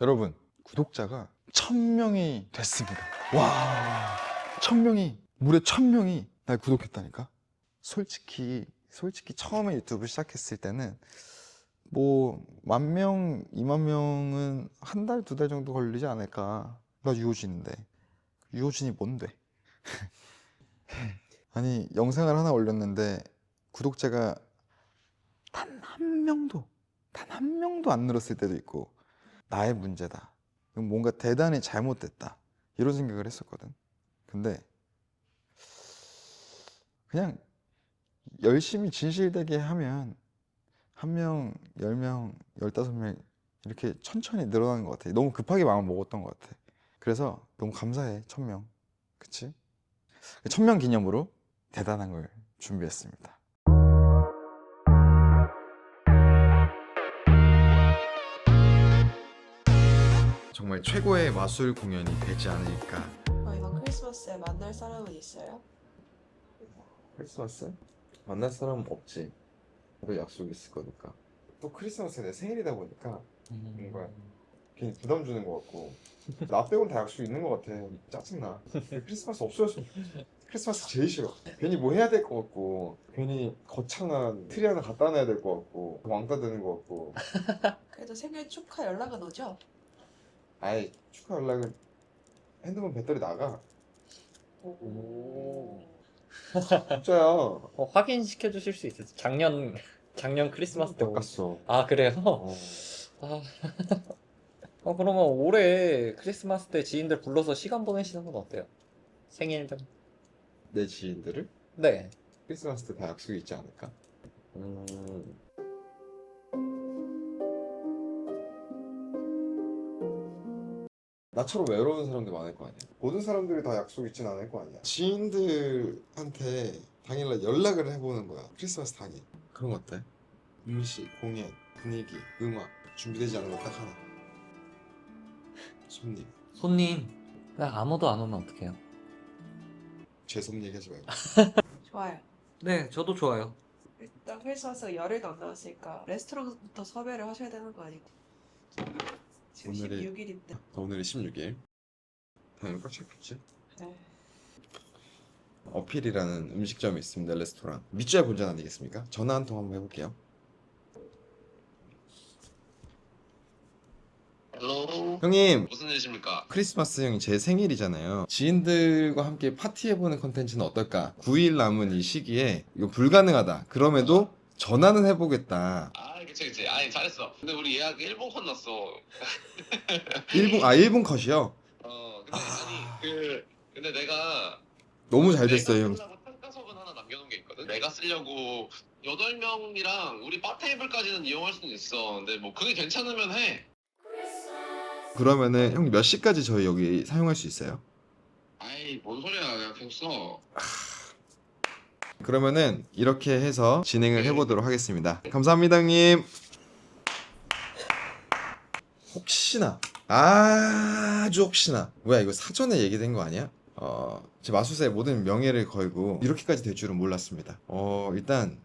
여러분 구독자가 천 명이 됐습니다. 와, 천 명이 무려 천 명이 날 구독했다니까. 솔직히 솔직히 처음에 유튜브 시작했을 때는 뭐 만 명, 이만 명은 한 달, 두 달 정도 걸리지 않을까. 나 유호진인데 유호진이 뭔데? 아니 영상을 하나 올렸는데 구독자가 단 한 명도 단 한 명도 안 늘었을 때도 있고 나의 문제다. 뭔가 대단히 잘못됐다. 이런 생각을 했었거든. 근데 그냥 열심히 진실되게 하면 한 명, 열 명, 열다섯 명 이렇게 천천히 늘어나는 것 같아. 너무 급하게 마음 먹었던 것 같아. 그래서 너무 감사해, 천 명. 그치? 천 명 기념으로 대단한 걸 준비했습니다. 정말 최고의 마술 공연이 되지 않을까. 어, 이번 크리스마스에 만날 사람은 있어요? 크리스마스? 만날 사람은 없지. 너 약속 있을 거니까. 또 크리스마스가 내 생일이다 보니까 뭔가 괜히 부담 주는 것 같고. 나 빼고는 다 약속 있는 것 같아. 짜증나. 크리스마스 없어졌으면 좋겠어. 크리스마스 제일 싫어. 괜히 뭐 해야 될 것 같고, 괜히 거창한 트리 하나 갖다 놔야 될 것 같고, 왕따 되는 것 같고. 그래도 생일 축하 연락은 오죠? 아이, 축하 연락을 핸드폰 배터리 나가. 오. 진짜야. 어, 확인시켜 주실 수 있어요? 작년 작년 크리스마스 때. 오- 바꿨어. 아 그래요? 어. 아. 어 그러면 올해 크리스마스 때 지인들 불러서 시간 보내시는 건 어때요? 생일 좀. 내 지인들을 네. 크리스마스 때 다 약속이 있지 않을까? 음. 나처럼 외로운 사람들 많을 거 아니야. 모든 사람들이 다 약속 있진 않을 거 아니야. 지인들한테 당일날 연락을 해보는 거야. 크리스마스 당일. 그런 거 어때? 음식, 공연, 분위기, 음악 준비되지 않은 거 딱 하나. 손님. 손님. 그냥 아무도 안 오면 어떡해요? 죄송 얘기하지 말고. 좋아요. 네, 저도 좋아요. 일단 크리스마스가 열흘도 안 남았으니까 레스토랑부터 섭외를 하셔야 되는 거 아니고 지금 오늘이- 16일인데 오늘이 16일. 당연히 꽉 찼겠지? 네. 어필이라는 음식점이 있습니다. 레스토랑. 밑줄야 본전 아니겠습니까? 전화 한 통 한번 해볼게요. 헬로 형님 무슨 일이십니까? 크리스마스 형이 제 생일이잖아요. 지인들과 함께 파티해보는 컨텐츠는 어떨까? 9일 남은 이 시기에 이거 불가능하다. 그럼에도 전화는 해보겠다. 아 그치 그치. 아니 잘했어. 근데 우리 예약 1분 건넜어. 1분, 아, 1분 컷이요? 어 근데 아니 그 근데 내가 너무 잘 됐어요, 형. 내가 쓰려고 평가석은 하나 남겨놓은 게 있거든. 내가 쓰려고 8명이랑 우리 바 테이블까지는 이용할 수는 있어. 근데 뭐 그게 괜찮으면 해. 그러면은 형 몇 시까지 저희 여기 사용할 수 있어요? 아이 뭔 소리야. 그냥 계속 써 그러면은 이렇게 해서 진행을 해보도록 하겠습니다. 감사합니다, 형님. 혹시나, 아주 혹시나. 뭐야, 이거 사전에 얘기된 거 아니야? 어, 제 마술사의 모든 명예를 걸고 이렇게까지 될 줄은 몰랐습니다. 어, 일단,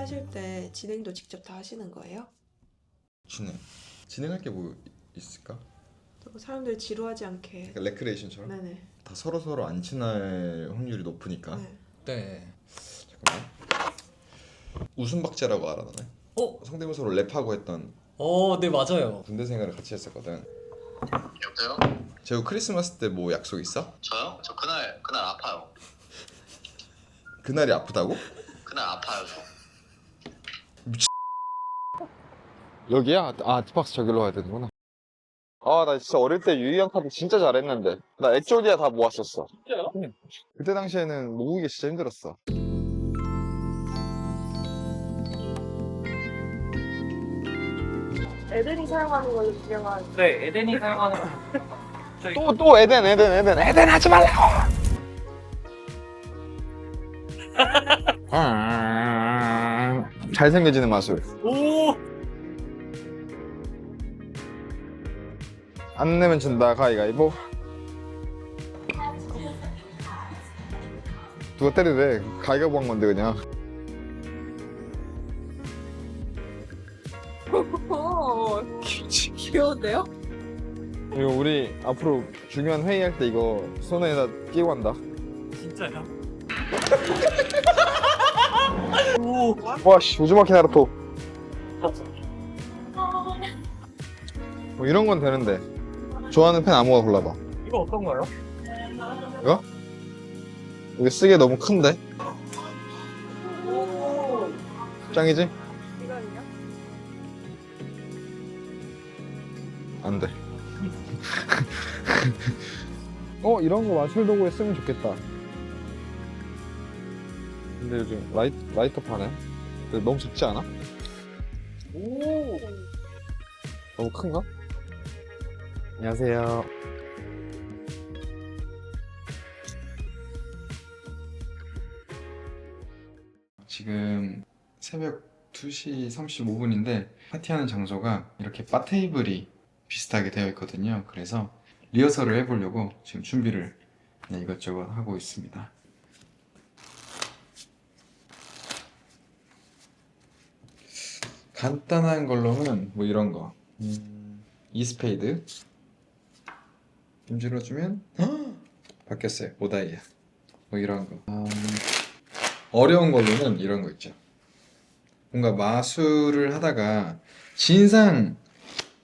하실 때 진행도 직접 다 하시는 거예요? 진행. 진행할 게 뭐 있을까? 또 사람들 지루하지 않게 약간 레크레이션처럼? 네네 다 서로 서로 안 친할 확률이 높으니까. 네. 네. 잠깐만. 웃음박제라고 알아 너네? 어? 성대모사로 랩하고 했던 어, 네 맞아요. 군대 생활을 같이 했었거든. 여보세요? 제가 크리스마스 때 뭐 약속 있어? 저요? 저 그날 그날 아파요 그날이 아프다고? 그날 아파요 저 여기야? 아 티박스 저기로 가야 되는구나. 아 나 진짜 어릴 때 유희형 카드 진짜 잘했는데 나 액조디아 다 모았었어. 진짜요? 그때 당시에는 모으기 진짜 힘들었어. 애들이 사용하는 걸로 유명한 네, 에덴이 사용하는 저희 또 또 에덴 에덴 에덴 에덴 하지 말라고. 잘생겨지는 마술. 오! 안 내면 진다 가위가위보. 누가 때리래? 가위가위보 한 건데 그냥. 오, 귀여운데요? 이거 우리 앞으로 중요한 회의할 때 이거 손에다 끼고 한다. 진짜야? 오! 와씨 우즈마키 나루토. 뭐 이런 건 되는데. 좋아하는 펜 아무거나 골라봐. 이거 어떤 거요? 이거? 이게 쓰기에 너무 큰데? 오, 짱이지? 이거는요? 안 돼. 어, 이런 거 마술 도구에 쓰면 좋겠다. 근데 요즘 라이, 라이터 파네? 근데 너무 작지 않아? 오! 너무 큰가? 안녕하세요. 지금 새벽 2시 35분인데 파티하는 장소가 이렇게 바 테이블이 비슷하게 되어 있거든요. 그래서 리허설을 해보려고 지금 준비를 그냥 이것저것 하고 있습니다. 간단한 걸로는 뭐 이런 거. 음, 이스페이드. 힘질러주면 바뀌었어요. 오다이아. 뭐 이런 거. 음, 어려운 걸로는 이런 거 있죠. 뭔가 마술을 하다가 진상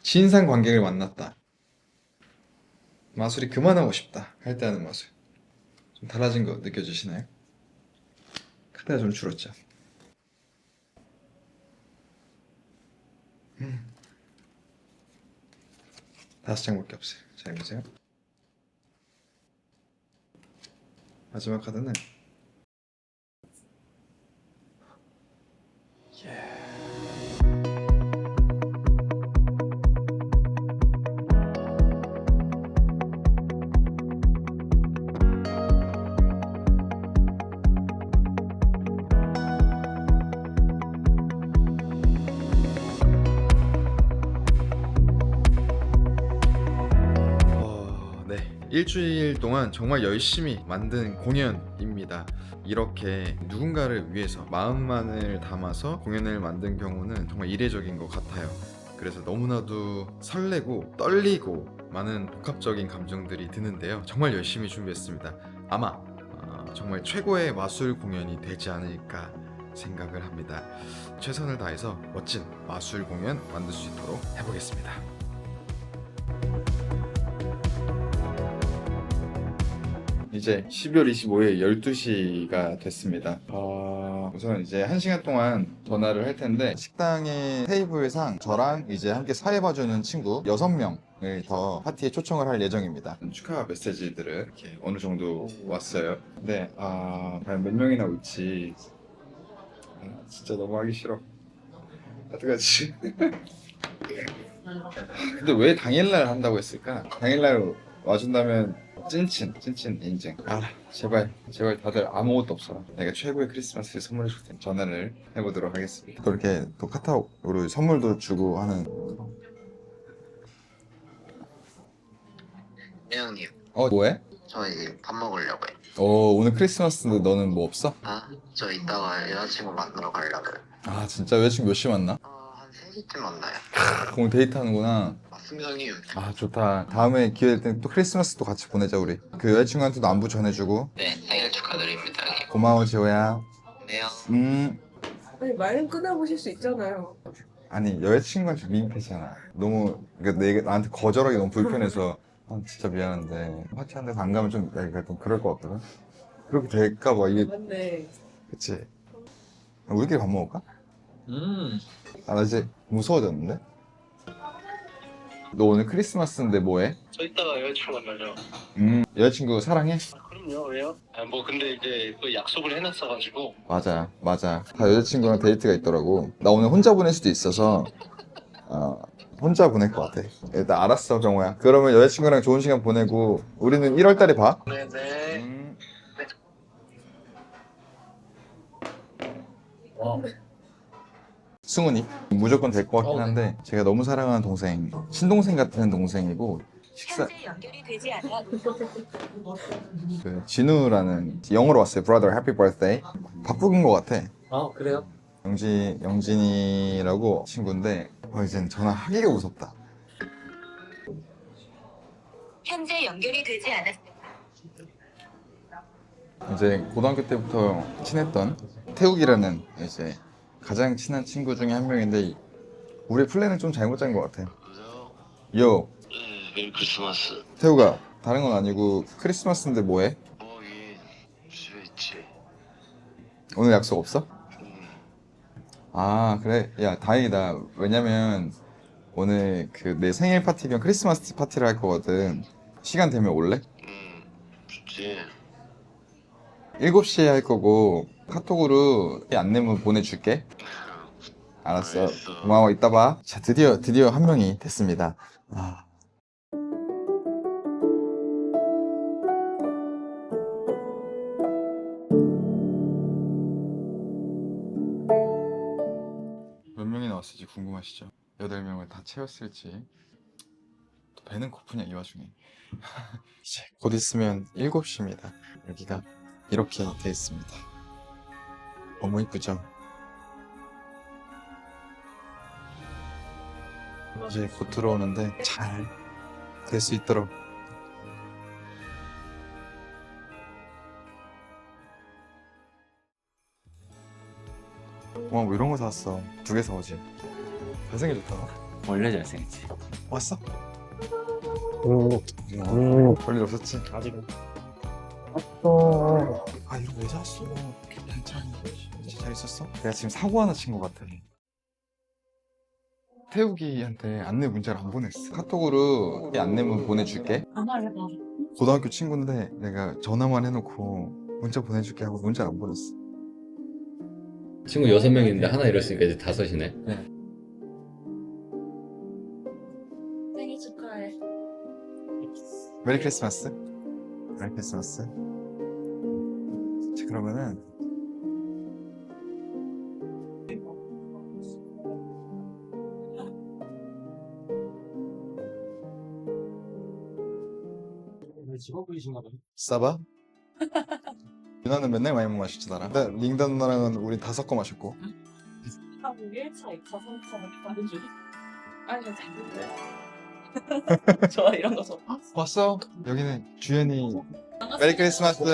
진상 관객을 만났다. 마술이 그만하고 싶다 할 때 하는 마술. 좀 달라진 거 느껴지시나요? 카드가 좀 줄었죠. 음. 다섯 장밖에 없어요. 잘 보세요. 마지막 카드는? 어, 일주일 동안 정말 열심히 만든 공연입니다. 이렇게 누군가를 위해서 마음만을 담아서 공연을 만든 경우는 정말 이례적인 것 같아요. 그래서 너무나도 설레고 떨리고 많은 복합적인 감정들이 드는데요. 정말 열심히 준비했습니다. 아마 어, 정말 최고의 마술 공연이 되지 않을까 생각을 합니다. 최선을 다해서 멋진 마술 공연 만들 수 있도록 해보겠습니다. 이제 12월 25일 12시가 됐습니다. 어, 우선 이제 1시간 동안 전화를 할 텐데 식당의 테이블 상 저랑 이제 함께 사회 봐주는 친구 6명 을 더 파티에 초청을 할 예정입니다. 축하 메시지들은 이렇게 어느 정도 왔어요. 근데 아, 과연 몇 명이나 올지 아, 진짜 너무 하기 싫어. 어떡하지? 근데 왜 당일날 한다고 했을까? 당일날 와준다면 찐친, 찐친 인증. 아, 제발, 제발 다들 아무것도 없어라. 내가 최고의 크리스마스를 선물해 줄 테니 전화를 해보도록 하겠습니다. 또 이렇게 또 카카오로 선물도 주고 하는. 혜영님, 어, 뭐해? 저희 밥 먹으려고요. 어, 오늘 크리스마스인데 너는 뭐 없어? 아, 저 이따가 여자친구 만나러 가려고요. 아, 진짜 여자친구 몇 시 만나? 어, 한 3시쯤 만나요. 오늘 데이트 하는구나. 맞습니다, 형님. 아, 좋다. 다음에 기회 될 땐 또 크리스마스도 같이 보내자, 우리. 그 여자친구한테도 안부 전해주고. 네, 생일 축하드립니다, 형님. 고마워, 지호야. 네요. 음. 아니 말은 끊어보실 수 있잖아요. 아니 여자친구한테 미입했잖아 너무 그러니까 내가 나한테 거절하기 너무 불편해서 아, 진짜 미안한데 파티 한 데서 안 가면 좀 약간 좀 그럴 것 같거든 그렇게 될까 봐 이게 맞네. 그치 우리끼리 밥 먹을까? 음. 아 나 이제 무서워졌는데? 너 오늘 크리스마스인데 뭐해? 저 이따가 여자친구 만나죠. 음 여자친구 사랑해? 아, 그럼요, 왜요? 아, 뭐 근데 이제 그 약속을 해놨어가지고 맞아 맞아 다 여자친구랑 데이트가 있더라고 나 오늘 혼자 보낼 수도 있어서 어, 혼자 보낼 것 같아 일단 알았어 경호야 그러면 여자친구랑 좋은 시간 보내고 우리는 1월 달에 봐 네네. 음. 와. 승훈이? 무조건 될 것 같긴 어, 네. 한데 제가 너무 사랑하는 동생 친동생 같은 동생이고 식사 현재 연결이 되지 않아. 그 진우라는 영어로 왔어요. Brother happy birthday. 바쁘긴 것 같아. 아 그래요? 영진 영진이라고 친구인데 어 이젠 전화하기가 무섭다. 현재 연결이 되지 않았 이제 고등학교 때부터 친했던 태욱이라는 이제 가장 친한 친구 중에 한 명인데 우리 플랜을 좀 잘못 짠 것 같아 그죠? 요 네, 메리 크리스마스. 태욱아 다른 건 아니고 크리스마스인데 뭐해? 뭐긴 집에 있지. 오늘 약속 없어? 음, 아 그래 야 다행이다 왜냐면 오늘 그 내 생일 파티 겸 크리스마스 파티를 할 거거든 시간 되면 올래? 음, 좋지. 7시에 할 거고 카톡으로 안내문 보내줄게. 알았어. 알겠어. 고마워. 이따 봐 자 드디어 드디어 한 명이 됐습니다. 아. 몇 명이 나왔을지 궁금하시죠? 8명을 다 채웠을지. 또 배는 고프냐 이 와중에. 이제 곧 있으면 7시입니다. 여기가 이렇게 돼 있습니다 너무 이쁘죠? 이제 곧 들어오는데 잘 될 수 있도록 와, 뭐 이런 거 사왔어. 두 개 사오지. 잘생겨졌다. 원래 잘생겼지. 왔어? 오. 별일 없었지? 아직은. 아, 이거 왜 샀어? 괜찮아. 진짜 잘 있었어? 내가 지금 사고 하나 친 것 같아. 태욱이한테 안내 문자를 안 보냈어. 카톡으로 이 안내문 보내줄게. 전화를 해봐. 고등학교 친구인데 내가 전화만 해놓고 문자 보내줄게 하고 문자를 안 보냈어. 친구 여섯 명인데 하나 잃었으니까 이제 다섯이네. 생일 축하해 메리 크리스마스. 메리 크리스마스. 자, 그러면은 직원분이신가 봐요. 싸바? 유나는 맨날 많이 못 마시지 나랑. 근데 링다 누나랑은 우리 다 섞어 마셨고. 하고 1차, 2차, 3차 다른 줄. 아니, 저 재밌는데. 저 이런 거 좀. 왔어? 여기는 주연이. 메리 크리스마스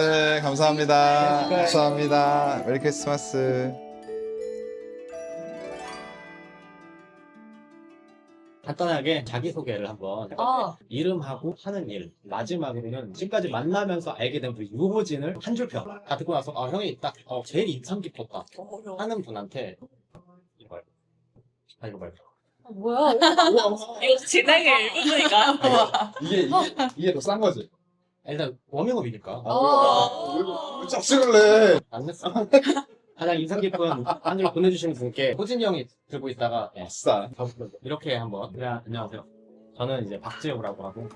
감사합니다. 감사합니다. 메리 크리스마스. 간단하게 자기소개를 한번 해볼게요. 아, 이름하고 하는 일 마지막으로는 지금까지 만나면서 알게 된 우리 유호진을 한 줄평 다 듣고 나서 아 형이 딱 어, 제일 인상 깊었다 어려워. 하는 분한테 이거 말고 아 이거 말고 뭐야? 이거 진행의 일부분인가요? 이게 이게 이게 더 싼 거지. 일단 워밍업이니까. 어. 짭찍을래. 안 냈어. 가장 인상 깊은 한줄 보내주신 분께 호진이 형이 들고 있다가 예, 아싸. 이렇게 한번. 네, 안녕하세요. 저는 이제 박재호라고 하고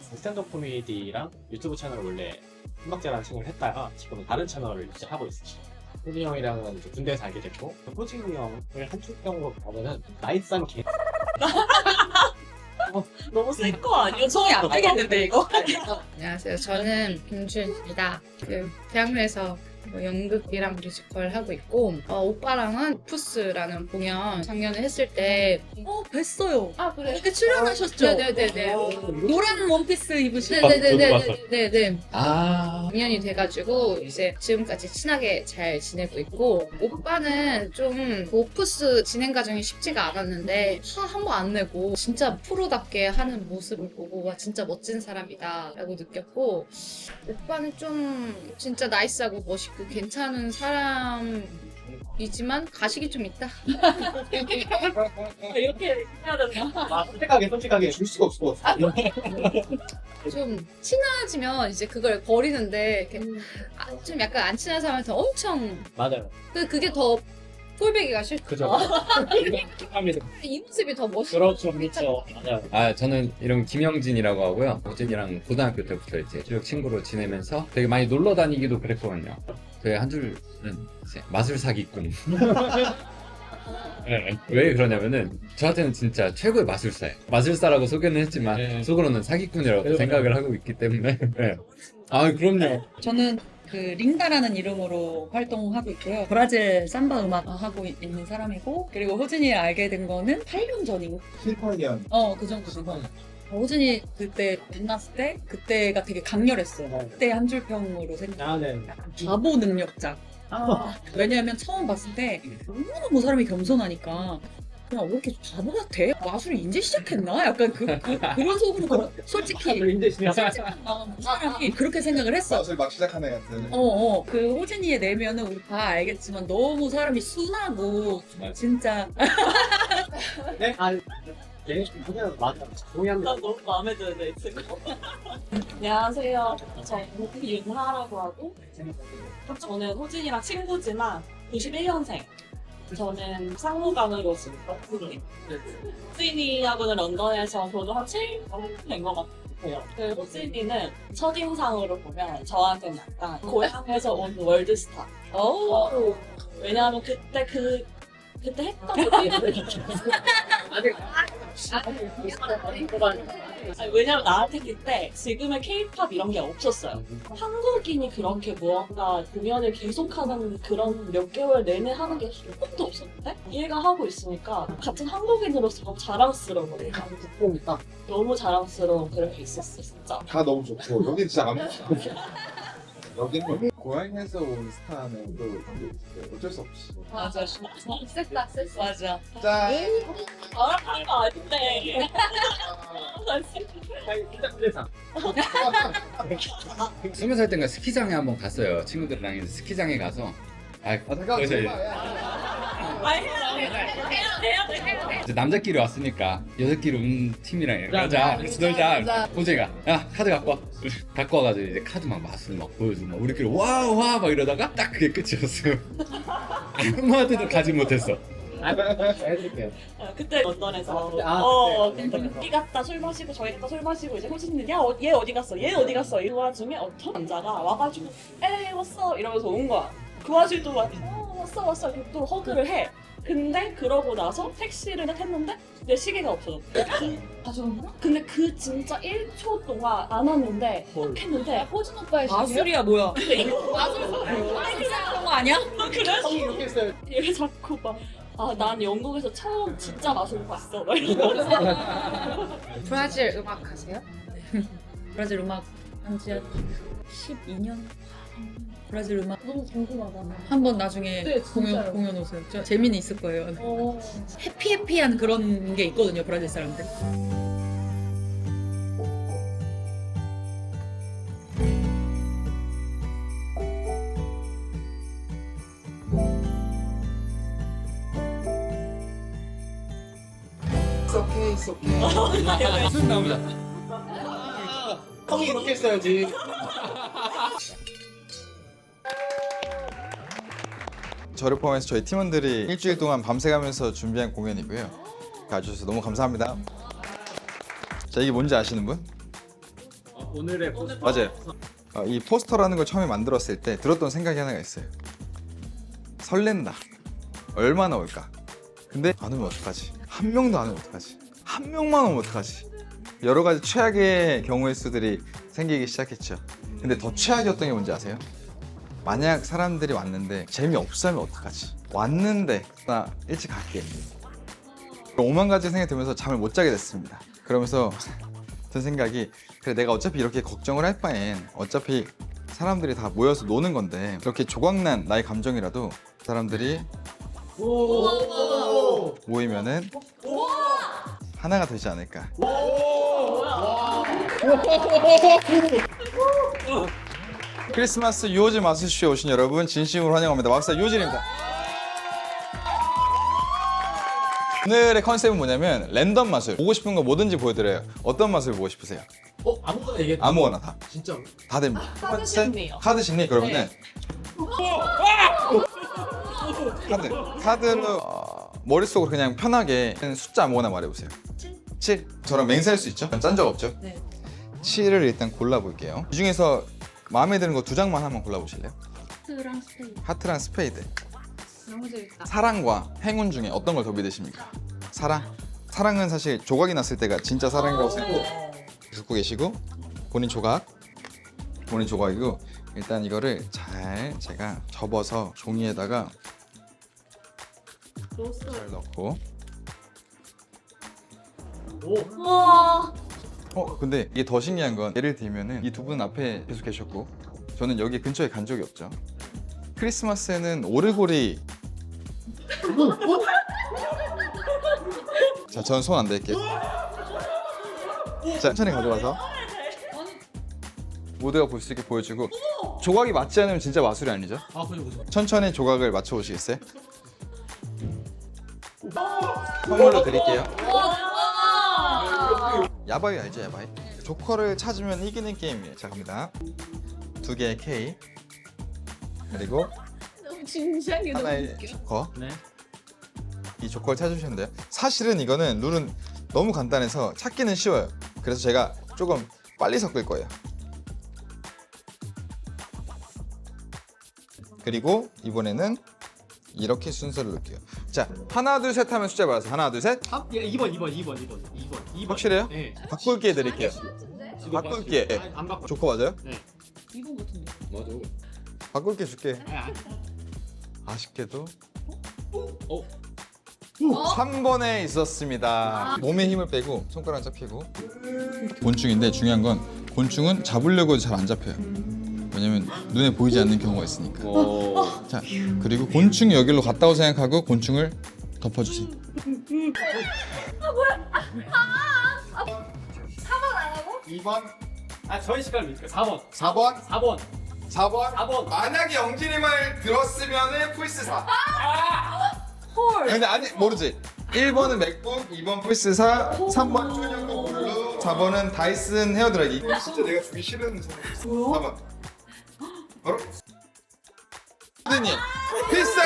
스탠드업 코미디랑 유튜브 채널을 원래 한박자라는 채널을 했다가 지금은 다른 채널을 이제 하고 있어요 호진이 형이랑은 이제 군대에서 알게 됐고 호진이 형을 한줄평으로 보면은 나이스한 개 너무 센 거 아니야? 성이 안 되겠는데, 이거? 안녕하세요. 저는 김주현입니다. 그 대학로에서 뭐 연극이랑 뮤지컬 하고 있고 어, 오빠랑은 푸스라는 공연 작년에 했을 때 어, 뵀어요. 아 그래? 이렇게 출연하셨죠? 네네네네. 노란 원피스 입으시고 네네네네네. 아. 공연이 돼가지고 이제 지금까지 친하게 잘 지내고 있고 오빠는 좀 오프스 진행 과정이 쉽지가 않았는데 화 한 번 안 내고 진짜 프로답게 하는 모습을 보고 와 진짜 멋진 사람이다 라고 느꼈고 오빠는 좀 진짜 나이스하고 멋있고 괜찮은 사람이지만 가식이 좀 있다 이렇게 해야 되나? 아, 솔직하게 솔직하게 줄 수가 없어. 좀 친해지면 이제 그걸 버리는데 이렇게 아, 좀 약간 안 친한 사람한테 엄청 맞아요 그- 그게 더 꼴배기가 싫다 그죠 하면서 이 모습이 더 멋있어 그렇죠 그렇죠 맞아요 아, 저는 이런 김영진이라고 하고요. 호진이랑 고등학교 때부터 이제 쭉 친구로 지내면서 되게 많이 놀러 다니기도 그랬거든요. 저희 한 줄은 이제 마술사기꾼. 네, 왜 그러냐면은 저한테는 진짜 최고의 마술사예요. 마술사라고 소개는 했지만 네. 속으로는 사기꾼이라고 그래요. 생각을 하고 있기 때문에. 네. 아 그럼요. 저는 그 링다라는 이름으로 활동하고 있고요. 브라질 삼바 음악 하고 있- 있는 사람이고 그리고 호진이를 알게 된 거는 8년 전이고 7, 8년. 어그 정도 된 거예요. 호진이 그때 만났을 때 그때가 되게 강렬했어요. 그때 한 줄 평으로 생각. 나는 바보 능력자. 왜냐하면 처음 봤을 때 너무너무 사람이 겸손하니까 그냥 왜 이렇게 바보 같아? 마술을 이제 시작했나? 약간 그, 그, 그런 속으로 그런- 솔직히 솔직히 마음 사람이 그렇게 생각을 했어. 마술 막 시작하는 애 같은. 어, 어. 그 호진이의 내면은 우리 다 알겠지만 너무 사람이 순하고 진짜 네? 아, 얘 그냥 맞아. 동의한 나 너무 마음에 드는 애 있을 거. 안녕하세요. 저 윤하라고 하고 저는 호진이랑 친구지만 91년생. 저는 상무관으로 지금. 호진이하고는 런던에서 저도 한 7년 된것 같아요. 그 호진이는 첫인상으로 보면 저한테는 약간 고향에서 온 월드스타. 어. 왜냐하면 그때 그 그때 했던 아니, 왜냐면 나한테 그때 지금의 케이팝 이런 게 없었어요. 한국인이 그렇게 무언가 공연을 계속하는 그런 몇 개월 내내 하는 게 한 번도 없었는데 얘가 하고 있으니까 같은 한국인으로서 자랑스러워. 꼭 있다. 너무 자랑스러운 그런 게 있었어 진짜. 다 너무 좋고 여기 진짜 안 여기는 고향에서 온 스타는 또 어쩔 수 없이. 맞아. 섹다 섹 맞아. 짠. 자랑하는 거 아닌데. 스무 살 때인가 스키장에 한번 갔어요. 친구들이랑 스키장에 가서 아, 잠깐 그래서 제발. 이제 남자끼리 왔으니까 여자끼리 온 팀이랑 가자 같이 놀자 호재가 야 카드 갖고 와 갖고 와가지고 이제 카드 막 맛을 막 보여주고 막 우리끼리 와와 막 이러다가 딱 그게 끝이었어요 아무한테도 가지 못했어 아, 해드릴게요. 어, 그때 런던에서 아, 어, 그때. 갔다 술 마시고 저기 갔다 술 마시고 이제 호진이 야, 어, 얘 어디 갔어? 얘 어디 갔어? 이 와중에 어떤 남자가 와가지고 에이 왔어 이러면서 온 거야. 그 와중에 또 와, 어, 왔어 왔어 이렇게 또 허그를 해. 근데 그러고 나서 택시를 했는데 내 시계가 없어졌어. 가져왔나? 근데 그 진짜 1초 동안 안 왔는데 딱 했는데 호진 오빠의 마술이야 뭐야? 마술 그런 거 아니야? 그래서 이렇게 했어요. 얘가 자꾸 막 아, 난 영국에서 처음 진짜 마술 봤어. 막 이러면서. 브라질 음악 하세요? 브라질 음악 한지 한 12년? 브라질 음악 너무 궁금하다. 한번 나중에 네, 공연 진짜요. 공연 오세요. 저 재미는 있을 거예요. 어. 해피 해피한 그런 게 있거든요, 브라질 사람들. It's okay, it's okay. 무슨 나옵니다 형이 이렇게 했어야지. 저를 포함해서 저희 팀원들이 일주일 동안 밤새가면서 준비한 공연이고요. 가주셔서 너무 감사합니다. 자 이게 뭔지 아시는 분? 오늘의 맞아요. 어, 이 포스터라는 걸 처음에 만들었을 때 들었던 생각이 하나가 있어요. 설렌다. 얼마나 올까? 근데 안 오면 어떡하지? 한 명도 안 오면 어떡하지? 한 명만 오면 어떡하지? 여러 가지 최악의 경우의 수들이 생기기 시작했죠. 근데 더 최악이었던 게 뭔지 아세요? 만약 사람들이 왔는데 재미없어 하면 어떡하지? 왔는데 나 일찍 갈게. 오만 가지 생각이 들면서 잠을 못 자게 됐습니다. 그러면서 든 생각이 그래 내가 어차피 이렇게 걱정을 할 바엔 어차피 사람들이 다 모여서 노는 건데 이렇게 조각난 나의 감정이라도 사람들이 모이면은 하나가 되지 않을까. 크리스마스 유호즈 마술쇼에 오신 여러분 진심으로 환영합니다. 막사 유호진입니다. 오늘의 컨셉은 뭐냐면 랜덤 마술. 보고 싶은 거 뭐든지 보여드려요. 어떤 마술 보고 싶으세요? 어 아무거나 얘기해. 아무거나 다. 진짜. 다 됩니다. 첫 카드 심리요. 카드 심리 그러면은 카드 카드로 어, 머릿속으로 그냥 편하게 숫자 아무거나 말해보세요 7 저랑 맹세할 수 있죠? 짠 적 없죠? 네. 7을 일단 골라볼게요 이 중에서 마음에 드는 거 두 장만 한번 골라보실래요? 하트랑 스페이드. 하트랑 스페이드. 너무 재밌다. 사랑과 행운 중에 어떤 걸 더 믿으십니까? 사랑? 사랑은 사실 조각이 났을 때가 진짜 사랑이라고 생각해요. 듣고 계시고 본인 조각, 본인 조각이고 일단 이거를 잘 제가 접어서 종이에다가 잘 넣고 우와. 어 근데 이게 더 신기한 건 예를 들면은 이 두분 앞에 계속 계셨고 저는 여기 근처에 간 적이 없죠. 크리스마스에는 오르골이 자, 전손안 댈게요. 자, 천천히 가져와서 모두가 볼 수 있게 보여주고 조각이 맞지 않으면 진짜 마술이 아니죠? 아 그죠 그죠. 천천히 조각을 맞춰 보시겠어요? 선물로 드릴게요. 야바이 알죠, 야바이? 조커를 찾으면 이기는 게임이에요. 자, 갑니다. 두 개의 K 그리고 너무 진지하게 너무 하나의 웃겨. 조커. 네. 이 조커를 찾으시면 돼요. 사실은 이거는 룰은 너무 간단해서 찾기는 쉬워요. 그래서 제가 조금 빨리 섞을 거예요. 그리고 이번에는 이렇게 순서를 넣을게요. 자, 하나, 둘, 셋 하면 숫자 말아서 하나, 둘, 셋. 아, 예, 2번 2번 2번 2번 2번 2번. 확실해요? 네. 바꿀게 해드릴게요. 바꿀게. 아니, 안 바꿔. 조커 맞아요? 이건 같은데. 맞아. 바꿀게 줄게. 아니, 아니. 아쉽게도 어? 3번에 있었습니다. 몸에 힘을 빼고 손가락 잡히고 곤충인데 중요한 건 곤충은 잡으려고 잘 안 잡혀요. 왜냐면 눈에 보이지 않는 경우가 있으니까. 어. 자 그리고 곤충이 여기로 갔다고 생각하고 곤충을 덮어주세요. 2번, 아 저희 시간을 믿을게요. 4번. 4번, 4번. 4번. 4번. 만약에 영진이 말 들었으면은 플스 4. 헐. 근데 아니 모르지. 1번은 맥북, 2번 플스 4, 3번 쭈니어거 블루, 4번은 다이슨 헤어드라이기. 진짜 내가 주기 싫은 선물. 4번. 바로 선생님 필살.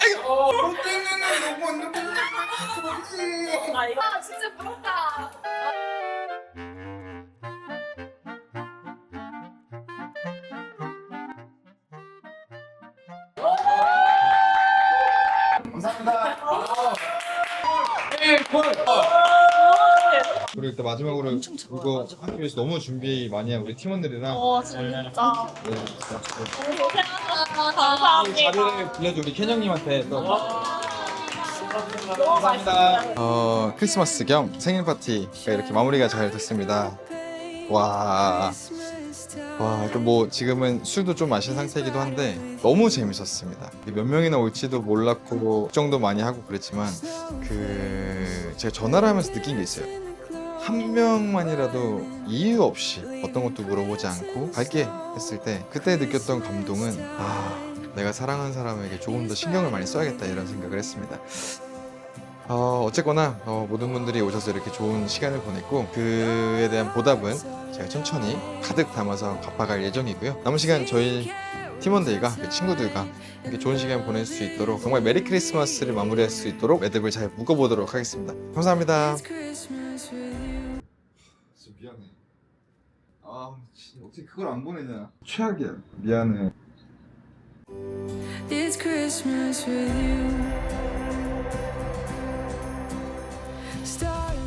아이고. 아 이거 아 진짜 부럽다. 감사합니다. 그리고 또 마지막으로 이거 위해서 너무 준비 많이 한 우리 팀원들이랑 어 진짜. 네, 너무 고생하셨습니다. 감사합니다. 자리를 빌려줘 우리 켄형님한테 또 맛있어요. 어 크리스마스 겸 생일 파티가 이렇게 마무리가 잘 됐습니다. 와. 와, 또 뭐 지금은 술도 좀 마신 상태이기도 한데 너무 재밌었습니다. 몇 명이나 올지도 몰랐고 걱정도 많이 하고 그랬지만 그 제가 전화를 하면서 느낀 게 있어요. 한 명만이라도 이유 없이 어떤 것도 물어보지 않고 갈게 했을 때 그때 느꼈던 감동은 아 내가 사랑하는 사람에게 조금 더 신경을 많이 써야겠다 이런 생각을 했습니다. 어, 어쨌거나 어, 모든 분들이 오셔서 이렇게 좋은 시간을 보냈고 그에 대한 보답은 제가 천천히 가득 담아서 갚아갈 예정이고요. 남은 시간 저희 팀원들과 그 친구들과 이렇게 좋은 시간 보낼 수 있도록 정말 메리 크리스마스를 마무리할 수 있도록 매듭을 잘 묶어보도록 하겠습니다. 감사합니다. 미안해. 아, 어떻게 그걸 안 보내냐? 최악이야. 미안해. It's Christmas with you. Stars